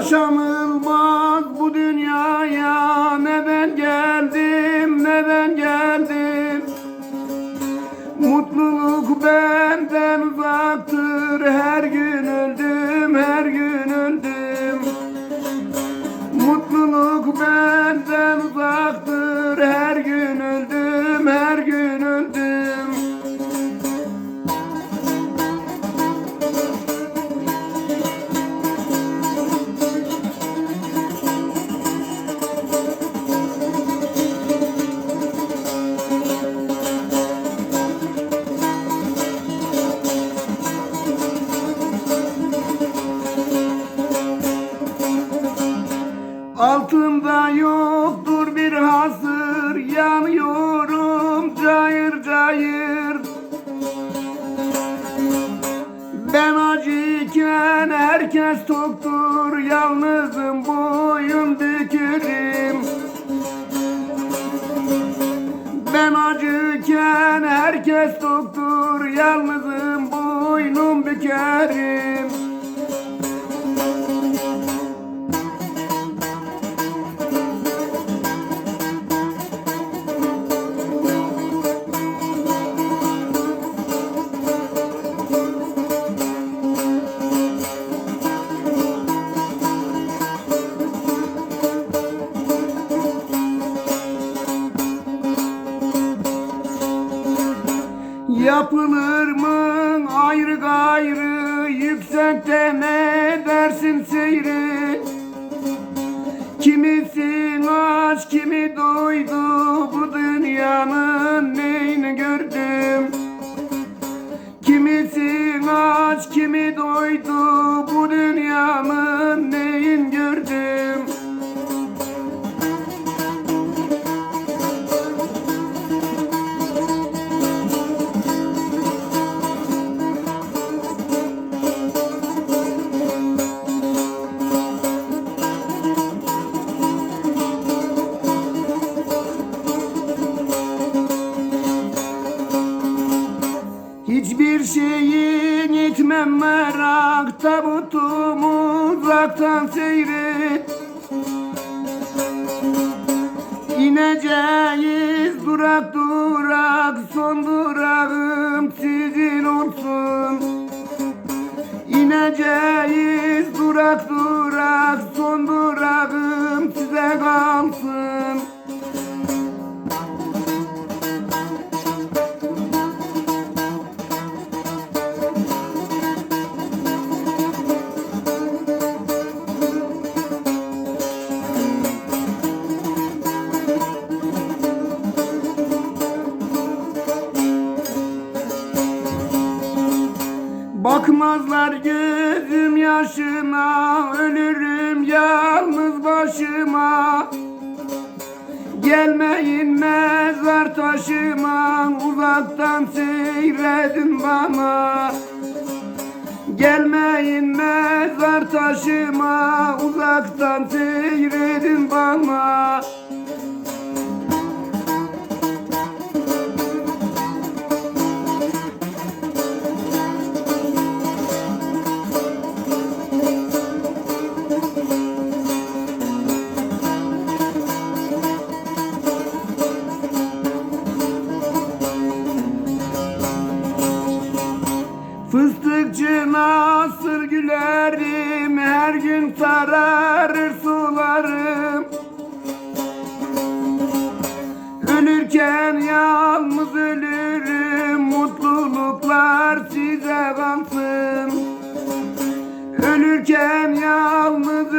Yaşanılmaz bu dünyaya. Ne ben geldim ne ben geldim. Mutluluk benden uzaktır her gün yoktur bir hasır Yanıyorum cayır cayır. Ben acıyken herkes toktur Yalnızım boyun bükürüm Ben acıyken herkes toktur Yalnızım boynum bükerim Yapılır mı? Ayrı gayrı Yüksekte ne dersin seyri. Kimisin aç kimi doydu Bu dünyanın neyini gördüm? Kimisin aç kimi doydu Bu dünyanın neyin gördüm itmem merak Tabutumu uzaktan seyret İneceğiz durak durak Son durağım sizin olsun. İneceğiz durak durak Bakmazlar gözüm yaşına Ölürüm yalnız başıma. Gelmeyin mezar taşıma Uzaktan seyredin bana. Gelmeyin mezar taşıma Uzaktan seyredin bana nasır gülerim Her gün sararır sularım. Ölürken yalnız ölürüm Mutluluklar size kalsın Ölürken yalnız